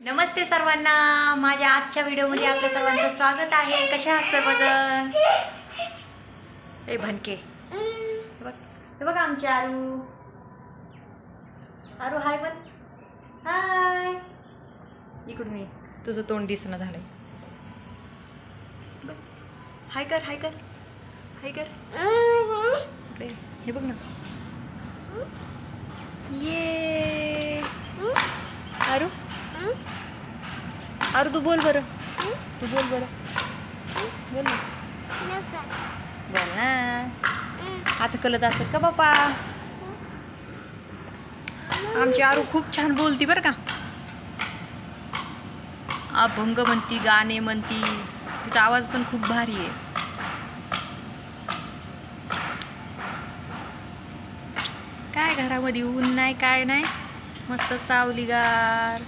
नमस्ते सर्वांना. माझ्या आजच्या व्हिडिओमध्ये आपल्या सर्वांचं स्वागत आहे. कशा आहात सर्वजण? ए भनके. बघ बघा आमचे आरू. आरू हाय पण. हाय. इकडून ये. तुझं तोंड दिसणं झालंय. बघ. हाय कर हाय कर. हाय कर. इकडे हे बघ ना. ये. आरू. अरे तू बोल बरं. तू बोल बरं. बोल ना. बोल ना. आज कलच असत का बापा आमची आरू खूप छान बोलती बरं का. अभंग म्हणती गाणे म्हणती. तिचा आवाज पण खूप भारी आहे. काय घरामध्ये ऊन नाही काय नाही. मस्त सावलीगार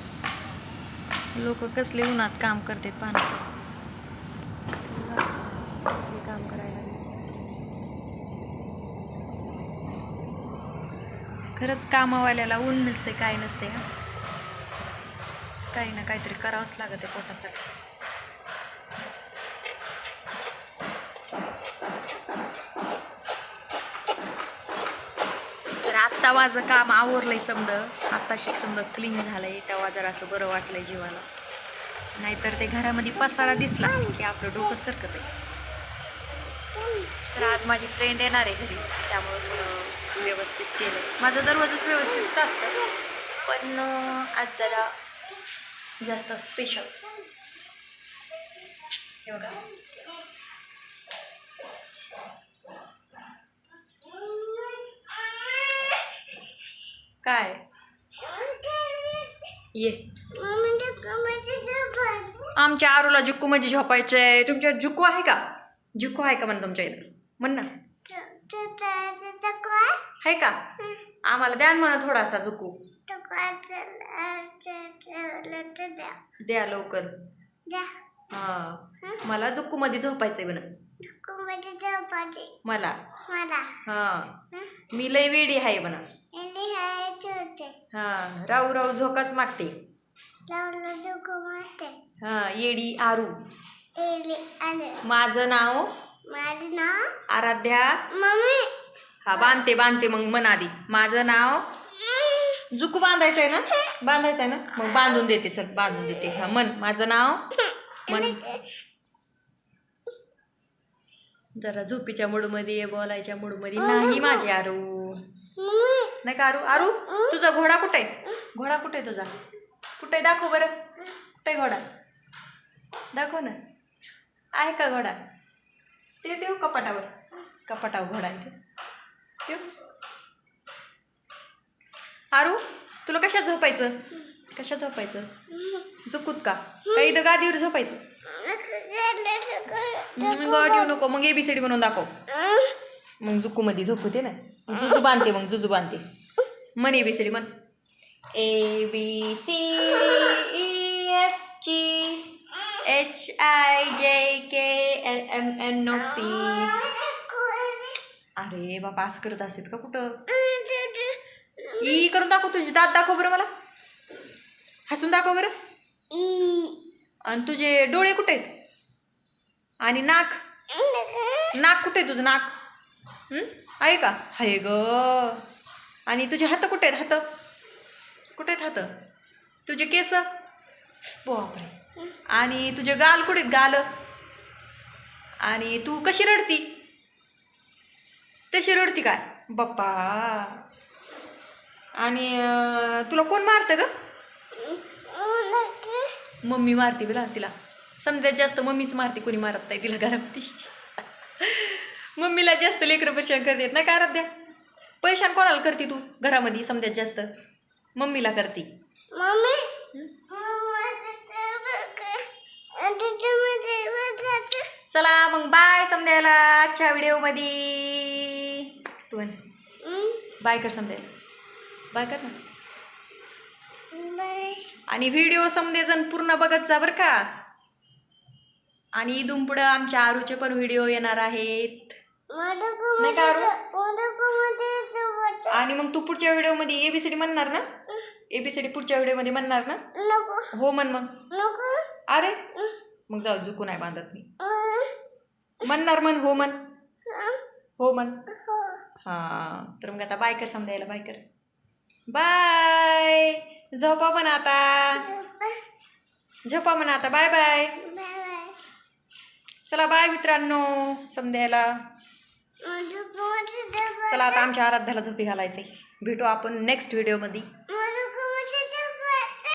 लोक कसले उन्हात काम करतात पान. कसले काम करायला खरंच कामावाल्याला ऊन नसते काय नसते काही ना काहीतरी करावंच लागत आहे पोटासाठी. आत्ता माझं काम आवरलंय समजा आत्ताशी समजा क्लीन झालंय तेव्हा जरा असं बरं वाटलंय जीवाला. नाहीतर ते घरामध्ये पसारा दिसला की आपलं डोकं सरकत आहे तर आज माझी फ्रेंड येणार आहे घरी त्यामुळं थोडं व्यवस्थित केलं माझं दररोजच व्यवस्थितच असतं पण आज जरा जास्त स्पेशल हे बघा. काय? ये. आमच्या आरूला जुक्कू म्हणजे झोपायचंय. तुमच्या जुक्कू आहे का? जुक्कू आहे का म्हण तुमच्या इथं? म्हण ना. आहे का? आम्हाला द्या म्हणा थोडासा जुक्कू. द्या लवकर. हा. मला जुक्कू मध्ये झोपायचंय म्हण. मला. हा. मी लय वेडी आहे म्हणा. हा राऊ राऊ झोकाच मागते. हा येडी आरू. माझं नाव? माझं नाव? आराध्या. मम्मी. हा बांधते बांधते मग मन आधी. माझं नाव? जुकू बांधायचं आहे ना? बांधायचं आहे ना? मग बांधून देते चल बांधून देते. हा मन माझं नाव? मन जरा झोपीच्या मूडमध्ये बोलायच्या मूडमध्ये. नाही माझे आरू. मम्मी. नाही का आरू? आरू तुझा घोडा कुठे? आहे घोडा कुठे तुझा? कुठे आहे? दाखव बरं. कुठे घोडा? दाखव ना. आहे का घोडा? ते ठेव कपाटावर. कपाटावर घोडा आहे ते. ठेव. आरू तुला कशात झोपायचं? कशात झोपायचं? झोपूत का? काही इथं गादीवर झोपायचं? गाडी येऊ नको. मग एबीसीडी बनवून दाखव. मग जुकूमध्ये झोपते ना. जुजू बांधते मग जुजू बांधते. मन ए बी सी डी मन A B C E F G H I J K L M N O P अरे बाबा असं करत असतात का कुठं? ई करून दाखव तुझे दात दाखव बरं मला. हसून दाखव बरं. आणि तुझे डोळे कुठे आहेत? आणि नाक? नाक कुठे आहे तुझं नाक? आहे का? आहे ग. आणि तुझे हात कुठे आहेत? हात. कुठे आहेत हात? तुझे केस? बापरे. आणि तुझे गाल कुठे गाल? आणि तू कशी रडती? तशी रडती काय? बाप्पा. आणि तुला कोण मारतं ग? मम्मी मारते बरं तिला. समजा जास्त मम्मीच मारते कोणी मारत नाही तिला घरामध्ये मम्मीला जास्त लेकरं परेशान करतात ना काय आराध्या? परेशान कोणाला करते तू घरामध्ये समजात जास्त? मम्मीला करते. चला मग बाय समजायला आजच्या व्हिडिओमध्ये. तू म्हण बाय कर समजायला. बाय कर ना. आणि व्हिडिओ समजेजण पूर्ण बघत जा बरं का. आणि इथून पुढं आमच्या आरूचे पण व्हिडिओ येणार आहेत. नाही का आरू? आणि मग तू पुढच्या व्हिडिओमध्ये एबीसीडी म्हणणार ना? एबीसीडी पुढच्या व्हिडिओमध्ये म्हणणार ना? हो म्हण मग. अरे? मग जाऊ झुकू नाही बांधत मी. म्हणणार म्हण हो म्हण. हो म्हण. हां तर मग आता बाय कर समजायला बाय कर. बाय झोपा पण आता. झोपा. म्हणा आता. बाय बाय चला बाय मित्रांनो. पोट चला आता आमच्या आराध्याला झोपी घालायचंय. भेटू आपण नेक्स्ट व्हिडिओमध्ये